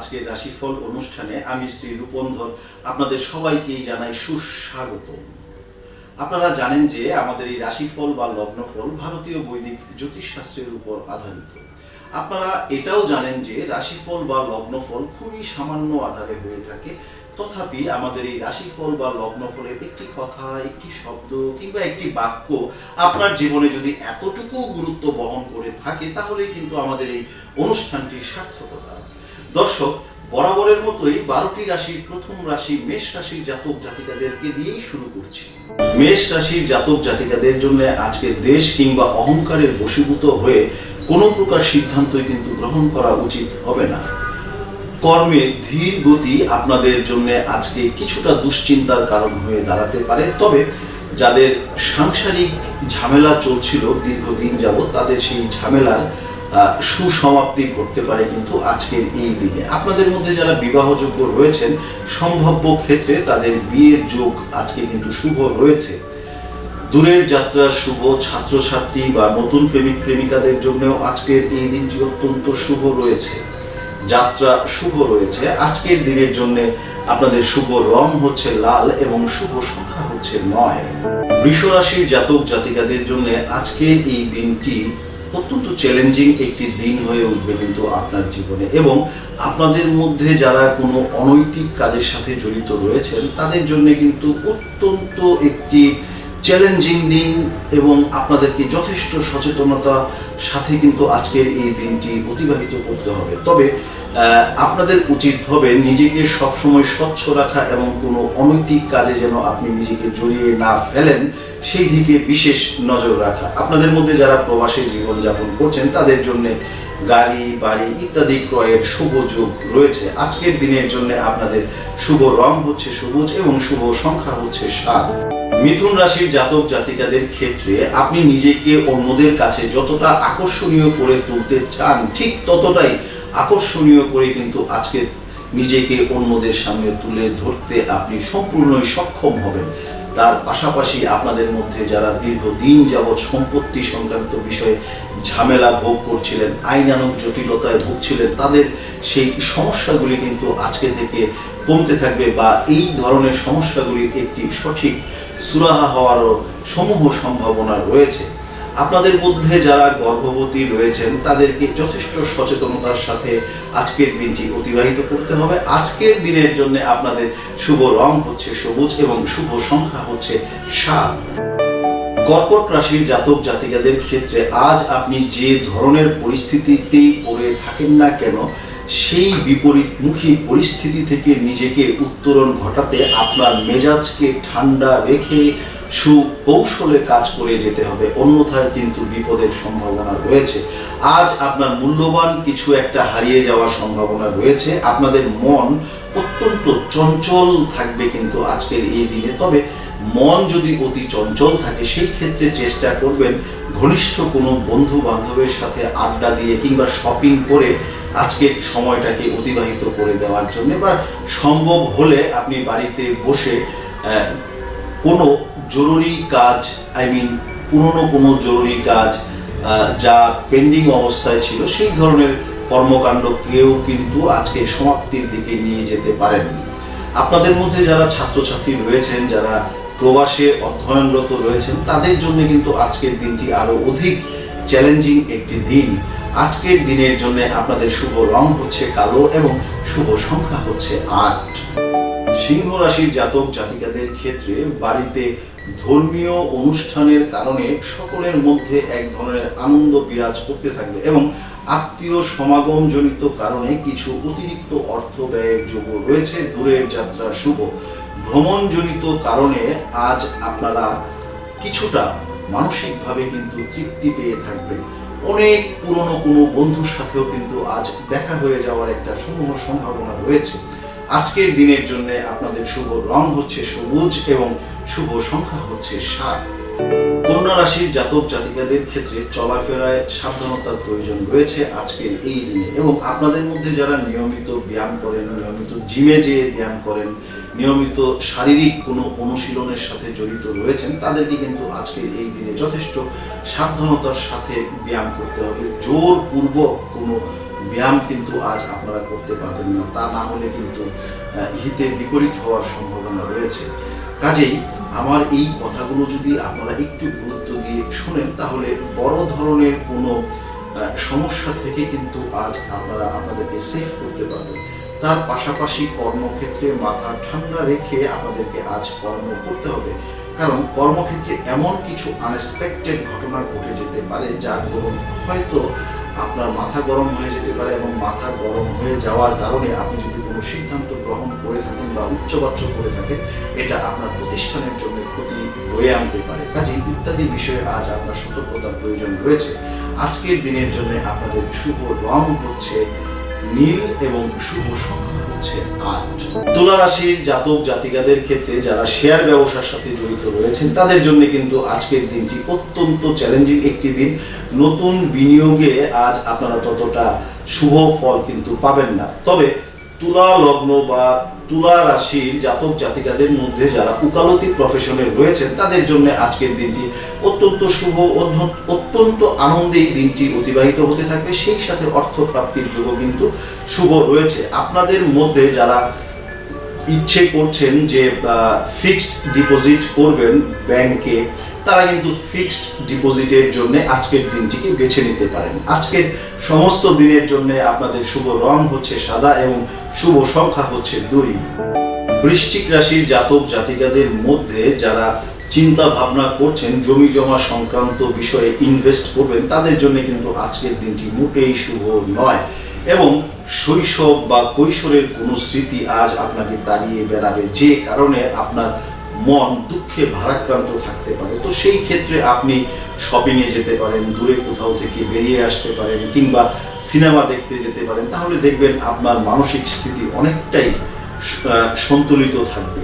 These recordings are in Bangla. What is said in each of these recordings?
আজকের রাশিফল অনুষ্ঠানে আমি শ্রী রূপন্ধর আপনাদের সবাইকেই জানাই সুস্বাগত। আপনারা জানেন যে আমাদের এই রাশিফল বা লগ্নফল ভারতীয় বৈদিক জ্যোতিষশাস্ত্রের উপর আধারিত। আপনারা এটাও জানেন যে রাশিফল বা লগ্নফল খুবই সামান্য আধারে হয়ে থাকে। তথাপি আমাদের এই রাশিফল বা লগ্নফলের একটি কথা, একটি শব্দ কিংবা একটি বাক্য আপনার জীবনে যদি এতটুকু গুরুত্ব বহন করে থাকে তাহলে কিন্তু আমাদের এই অনুষ্ঠানটির সার্থকতা। দর্শক, বরাবরের মতোই বারোটি রাশির প্রথম রাশি মেষ রাশির জাতক জাতিকাদেরকে দিয়েই শুরু করছি। মেষ রাশির জাতক জাতিকাদের জন্য আজকে দেশ কিংবা অহংকারের বশীভূত হয়ে কোনো প্রকার সিদ্ধান্তই কিন্তু গ্রহণ করা উচিত হবে না। কর্মে ধীর গতি আপনাদের জন্য আজকে কিছুটা দুশ্চিন্তার কারণ হয়ে দাঁড়াতে পারে। তবে যাদের সাংসারিক ঝামেলা চলছিল দীর্ঘদিন যাবৎ, তাদের সেই ঝামেলার সুসমাপ্তি ঘটতে পারে কিন্তু আজকের এই দিনে। আপনাদের মধ্যে যারা বিবাহযোগ্য রয়েছেন, সম্ভাব্য ক্ষেত্রে তাদের বিয়ের যোগ আজকে কিন্তু শুভ রয়েছে। দূরের যাত্রা শুভ, ছাত্রছাত্রী বা নতুন প্রেমিক, প্রেমিকাদের জন্যও আজকের এই দিনটি অত্যন্ত শুভ রয়েছে। যাত্রা শুভ রয়েছে। আজকের দিনের জন্য আপনাদের শুভ রং হচ্ছে লাল এবং শুভ সংখ্যা হচ্ছে নয়। বৃষ রাশির জাতক জাতিকাদের জন্য আজকের এই দিনটি অত্যন্ত চ্যালেঞ্জিং একটি দিন হয়ে উঠবে কিন্তু আপনার জীবনে। এবং আপনাদের মধ্যে যারা কোনো অনৈতিক কাজের সাথে জড়িত রয়েছেন, তাদের জন্য কিন্তু অত্যন্ত একটি চ্যালেঞ্জিং দিন এবং আপনাদেরকে যথেষ্ট সচেতনতা সাথে কিন্তু আজকের এই দিনটি অতিবাহিত করতে হবে। তবে আপনাদের উচিত হবে নিজেকে সবসময় স্বচ্ছ রাখা এবং কোনো অনৈতিক কাজে যেন আপনি নিজেকে জড়িয়ে না ফেলেন, সেই দিকে বিশেষ নজর রাখা। আপনাদের মধ্যে যারা প্রবাসী জীবনযাপন করছেন, তাদের জন্য গাড়ি, বাড়ি ইত্যাদি ক্রয়ের শুভ যোগ রয়েছে। আজকের দিনের জন্য আপনাদের শুভ রং হচ্ছে সবুজ এবং শুভ সংখ্যা হচ্ছে সাত। মিথুন রাশির জাতক জাতিকাদের ক্ষেত্রে আপনি নিজেকে অন্যদের কাছে যতটা আকর্ষণীয় করে তুলতে চান, ঠিক ততটাই আকর্ষণীয় করে কিন্তু আজকে নিজেকে অন্যদের সামনে তুলে ধরতে আপনি সম্পূর্ণই সক্ষম হবেন। তার পাশাপাশি আপনাদের মধ্যে যারা দীর্ঘদিন যাবৎ সম্পত্তি সংক্রান্ত বিষয়ে ঝামেলা ভোগ করছিলেন আইনানুক জটিলতায় ভুগছিলেন, তাদের সেই সমস্যাগুলি কিন্তু আজকে থেকে কমতে থাকবে বা এই ধরনের সমস্যাগুলির একটি সঠিক সুরাহা হওয়ারও সমূহ সম্ভাবনা রয়েছে। আপনাদের মধ্যে যারা গর্ভবতী রয়েছেন, তাদেরকে যথেষ্ট সচেতনতার সাথে আজকের দিনটি অতিবাহিত করতে হবে। আজকের দিনের জন্য আপনাদের শুভ রং হচ্ছে সবুজ এবং শুভ সংখ্যা হচ্ছে সাত। কর্কট রাশির জাতক জাতিকাদের ক্ষেত্রে আজ আপনি যে ধরনের পরিস্থিতিতেই পড়ে থাকেন না কেন, সেই বিপরীতমুখী পরিস্থিতি থেকে নিজেকে উত্তরণ ঘটাতে আপনার মেজাজকে ঠান্ডা রেখে সুকৌশলে কাজ করে যেতে হবে, অন্যথায় কিন্তু বিপদের সম্ভাবনা রয়েছে। আজ আপনার মূল্যবান কিছু একটা হারিয়ে যাওয়ার সম্ভাবনা রয়েছে। আপনাদের মন অত্যন্ত চঞ্চল থাকবে কিন্তু আজকের এই দিনে। তবে মন যদি অতি চঞ্চল থাকে, সেই ক্ষেত্রে চেষ্টা করবেন ঘনিষ্ঠ কোনো বন্ধু বান্ধবের সাথে আড্ডা দিয়ে কিংবা শপিং করে আজকের সময়টাকে অতিবাহিত করে দেওয়ার জন্য। বা সম্ভব হলে আপনি বাড়িতে বসে কোনো জরুরি কাজ আই মিন পুরনো কোনো জরুরি কাজ যা পেন্ডিং অবস্থায় ছিল, সেই ধরনের কর্মকাণ্ডকেও কিন্তু আজকে সমাপ্তির দিকে নিয়ে যেতে পারেন আপনাদের মধ্যে যারা ছাত্রছাত্রী রয়েছেন, যারা প্রবাসে অধ্যয়নরত রয়েছেন, তাদের জন্য কিন্তু আজকের দিনটি আরও অধিক চ্যালেঞ্জিং একটি দিন। আজকের দিনের জন্য আপনাদের শুভ রং হচ্ছে কালো এবং শুভ সংখ্যা হচ্ছে আট। সিংহ রাশির জাতক জাতিকাদের ক্ষেত্রে বাড়িতে ধর্মীয় অনুষ্ঠানের কারণে সকলের মধ্যে এক ধরনের আনন্দ বিরাজ করতে থাকবে এবং আত্মীয় সমাগম জনিত কারণে কিছু অতিরিক্ত অর্থ ব্যয়ের যোগ রয়েছে, দূরের যাত্রা শুভ। ভ্রমণজনিত কারণে আজ আপনারা কিছুটা মানসিকভাবে কিন্তু তৃপ্তি পেয়ে থাকবেন। অনেক পুরনো কোনো বন্ধুর সাথেও কিন্তু আজ দেখা হয়ে যাওয়ার একটা সমূহ সম্ভাবনা রয়েছে। আজকের দিনের জন্য আপনাদের শুভ রং হচ্ছে সবুজ এবং শুভ সংখ্যা হচ্ছে সাত। কন্যা রাশির জাতক জাতিকাদের ক্ষেত্রে চলাফেরায় সাবধানতার প্রয়োজন রয়েছে আজকের এই দিনে এবং আপনাদের মধ্যে যারা নিয়মিত ব্যায়াম করেন, নিয়মিত জিমে যেয়ে ব্যায়াম করেন, নিয়মিত শারীরিক কোনো অনুশীলনের সাথে জড়িত রয়েছেন, তাদেরকে কিন্তু আজকের এই দিনে যথেষ্ট সাবধানতার সাথে ব্যায়াম করতে হবে। জোরপূর্বক কোনো ব্যায়াম কিন্তু আজ আপনারা করতে পারবেন না, তা না হলে কিন্তু হিতে বিপরীত হওয়ার সম্ভাবনা রয়েছে। কাজেই আমার এই কথাগুলো যদি আপনারা একটু গুরুত্ব দিয়ে শুনেন, তাহলে বড় ধরনের কোনো সমস্যা থেকে কিন্তু আজ আপনারা আপনাদেরকে সেফ করতে পারবেন। তার পাশাপাশি কর্মক্ষেত্রে মাথা ঠান্ডা রেখে আপনাদেরকে আজ কর্ম করতে হবে। কারণ কর্মক্ষেত্রে এমন কিছু আনএক্সপেক্টেড ঘটনা ঘটে যেতে পারে, যার দরুন হয়তো আপনার মাথা গরম হয়ে যেতে পারে এবং মাথা গরম হয়ে যাওয়ার কারণে আপনি যদি কোনো সিদ্ধান্ত গ্রহণ করে থাকেন বা উচ্চবাচ্য করে থাকেন, এটা আপনার প্রতিষ্ঠানের জন্য ক্ষতি বয়ে আনতে পারে। কাজে ইত্যাদি বিষয়ে আজ আপনার সতর্কতার প্রয়োজন রয়েছে। আজকের দিনের জন্য আপনাদের শুভ রং হচ্ছে নীল এবং শুভ সংখ্যা হচ্ছে আট তুলা রাশির জাতক জাতিকাদের ক্ষেত্রে যারা শেয়ার ব্যবসার সাথে জড়িত রয়েছেন, তাদের জন্য কিন্তু আজকের দিনটি অত্যন্ত চ্যালেঞ্জিং একটি দিন। নতুন বিনিয়োগে আজ আপনারা ততটা শুভ ফল কিন্তু পাবেন না। তবে তুলা লগ্ন বা তুলা রাশির জাতক জাতিকাদের মধ্যে যারা উকালতি প্রফেশনে রয়েছেন, তাদের জন্য আজকের দিনটি অত্যন্ত শুভ অত্যন্ত আনন্দেই দিনটি অতিবাহিত হতে থাকবে। সেই সাথে অর্থ প্রাপ্তির যোগও কিন্তু শুভ রয়েছে। আপনাদের মধ্যে যারা ইচ্ছে করছেন যে ফিক্সড ডিপোজিট করবেন, ব্যাংকে তারা কিন্তু ফিক্সড ডিপোজিটের জন্য আজকের দিনটিকে বেছে নিতে পারেন। আজকের সমস্ত দিনের জন্য আপনাদের শুভ রং হচ্ছে সাদা এবং শুভ সংখ্যা হচ্ছে দুই। বৃশ্চিক রাশির জাতক জাতিকাদের মধ্যে যারা চিন্তা ভাবনা করছেন, জমি জমা সংক্রান্ত বিষয়ে ইনভেস্ট করবেন, তাদের জন্য কিন্তু আজকের দিনটি মোটেই শুভ নয় এবং শৈশব বা কৈশোরের কোনো স্মৃতি আজ আপনাকে দাঁড়িয়ে বেড়াবে। যে কারণে আপনার মন দুঃখে ভারাক্রান্ত থাকতে পারে। তো সেই ক্ষেত্রে আপনি শপিংয়ে যেতে পারেন, দূরে কোথাও থেকে বেরিয়ে আসতে পারেন কিংবা সিনেমা দেখতে যেতে পারেন, তাহলে দেখবেন আপনার মানসিক স্থিতি অনেকটাই সন্তুলিত থাকবে।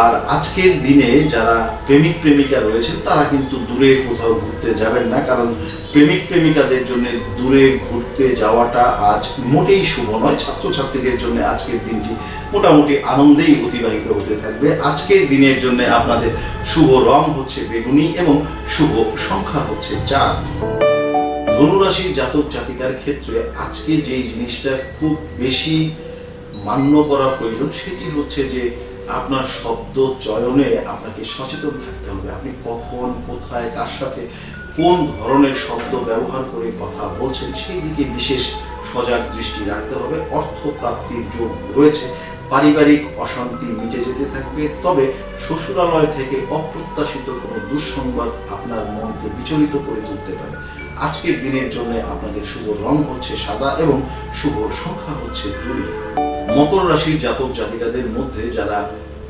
আর আজকের দিনে যারা প্রেমিক প্রেমিকা রয়েছেন তারা কিন্তু দূরে কোথাও ঘুরতে যাবেন না, কারণ প্রেমিক প্রেমিকাদের জন্য দূরে ঘুরতে যাওয়াটা আজ মোটেই শুভ নয়। ছাত্রছাত্রীদের জন্য আজকের দিনটি মোটামুটি আনন্দেই অতিবাহিত হতে থাকবে। আজকের দিনের জন্য আপনাদের শুভ রং হচ্ছে বেগুনি এবং শুভ সংখ্যা হচ্ছে চার। ধনুরাশির জাতক জাতিকার ক্ষেত্রে আজকে যে জিনিসটা খুব বেশি মান্য করা প্রয়োজন, সেটি হচ্ছে যে আপনার শব্দ চয়নে আপনাকে সচেতন থাকতে হবে। আপনি কখন, কোথায়, কার সাথে কোন ধরনের শব্দ ব্যবহার করে কথা বলছেন, সেই দিকে বিশেষ সজাগ দৃষ্টি রাখতে হবে। অর্থ প্রাপ্তির যোগ রয়েছে। পারিবারিক অশান্তি মিটে যেতে থাকবে। তবে শ্বশুরালয় থেকে অপ্রত্যাশিত কোনো দুঃসংবাদ আপনার মনকে বিচলিত করে তুলতে পারে। আজকের দিনের জন্য আপনাদের শুভ রং হচ্ছে সাদা এবং শুভ সংখ্যা হচ্ছে দুই। মকর রাশির জাতক জাতিকাদের মধ্যে যারা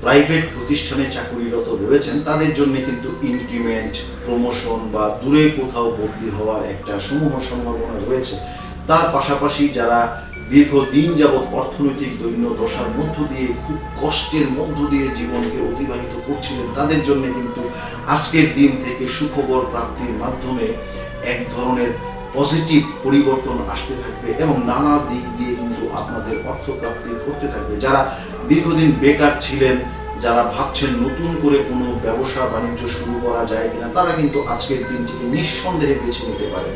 প্রাইভেট প্রতিষ্ঠানে চাকুরিরত রয়েছেন, তাদের জন্য কিন্তু ইনক্রিমেন্ট প্রমোশন বা দূরে কোথাও বদলি হওয়ার একটা সমূহ সম্ভাবনা রয়েছে। তার পাশাপাশি যারা দীর্ঘদিন যাবৎ অর্থনৈতিক দৈন্য দশার মধ্য দিয়ে খুব কষ্টের মধ্য দিয়ে জীবনকে অতিবাহিত করছিলেন, তাদের জন্য কিন্তু আজকের দিন থেকে সুখবর প্রাপ্তির মাধ্যমে এক ধরনের পজিটিভ পরিবর্তন আসতে থাকবে এবং নানা দিক দিয়ে আপনাদের অর্থ প্রাপ্তি করতে থাকবে। যারা দীর্ঘদিন বেকার ছিলেন, যারা ভাবছেন নতুন করে কোনো ব্যবসা বাণিজ্য শুরু করা যায় কিনা, তারা কিন্তু আজকের দিনটিকে নিঃসন্দেহে বেছে নিতে পারেন।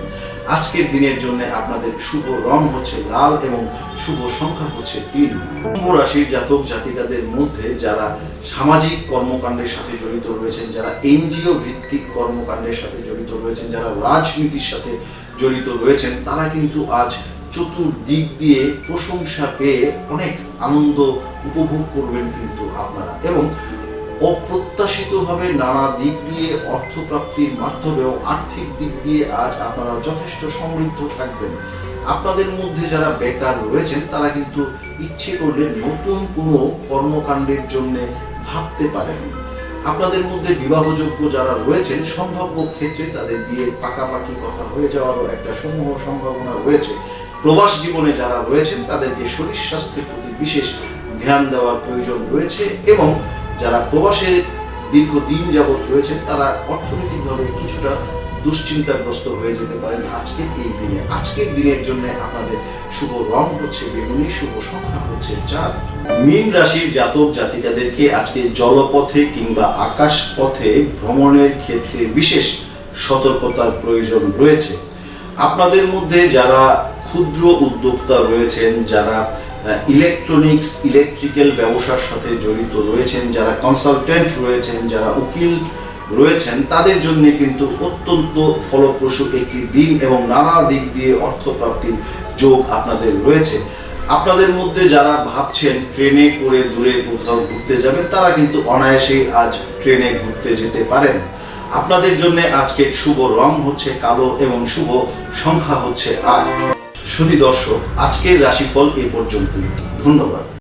আজকের দিনের জন্য আপনাদের শুভ রং হচ্ছে লাল এবং শুভ সংখ্যা হচ্ছে তিন। কুম্ভ রাশির জাতক জাতিকাদের মধ্যে যারা সামাজিক কর্মকাণ্ডের সাথে জড়িত রয়েছেন, যারা এনজিও ভিত্তিক কর্মকাণ্ডের সাথে জড়িত রয়েছেন, যারা রাজনীতির সাথে জড়িত রয়েছেন, তারা কিন্তু আজ চতুর্দিক দিয়ে প্রশংসা পেয়ে অনেক আনন্দ উপভোগ করবেন কিন্তু আপনারা। এবং অপ্রত্যাশিতভাবে নানা দিক দিয়ে অর্থপ্রাপ্তির মাধ্যমে এবং আর্থিক দিক দিয়ে আজ আপনারা যথেষ্ট সমৃদ্ধ থাকবেন। আপনাদের মধ্যে যারা বেকার রয়েছেন, তারা কিন্তু ইচ্ছে করলে নতুন কোনো কর্মকাণ্ডের জন্য ভাবতে পারেন। আপনাদের মধ্যে বিবাহযোগ্য যারা রয়েছেন, সম্ভাব্য ক্ষেত্রে তাদের বিয়ের পাকাপাকি কথা হয়ে যাওয়ারও একটা সমূহ সম্ভাবনা রয়েছে। প্রবাস জীবনে যারা রয়েছেন, তাদেরকে শরীর স্বাস্থ্যের প্রতি বিশেষ ধ্যান দেওয়ার প্রয়োজন রয়েছে এবং যারা প্রবাসে দীর্ঘদিন যাবৎ রয়েছেন, তারা অর্থনৈতিকভাবে কিছুটা দুশ্চিন্তাগ্রস্ত হয়ে যেতে পারেন আজকের এই দিনে। আজকের দিনের জন্য আপনাদের শুভ রং হচ্ছে বেগুনি, শুভ সংখ্যা হচ্ছে চার মীন রাশির জাতক জাতিকাদেরকে আজকে জলপথে কিংবা আকাশ পথে ভ্রমণের ক্ষেত্রে বিশেষ সতর্কতার প্রয়োজন রয়েছে। আপনাদের মধ্যে যারা ক্ষুদ্র উদ্যোক্তা রয়েছেন যারা ইলেকট্রনিক্স ইলেকট্রিক্যাল ব্যবসার সাথে জড়িত রয়েছেন, যারা কনসালটেন্ট রয়েছেন, যারা উকিল রয়েছেন, তাদের জন্য কিন্তু অত্যন্ত ফলপ্রসূ একটি দিন এবং নানা দিক দিয়ে অর্থপ্রাপ্তির যোগ আপনাদের রয়েছে। আপনাদের মধ্যে যারা ভাবছেন ট্রেনে করে দূরে কোথাও ঘুরতে যাবেন, তারা কিন্তু অনায়াসেই আজ ট্রেনে ঘুরতে যেতে পারেন। আপনাদের জন্য আজকের শুভ রং হচ্ছে কালো এবং শুভ সংখ্যা হচ্ছে আট। শুধু দর্শক আজকের রাশিফল এ পর্যন্ত ধন্যবাদ।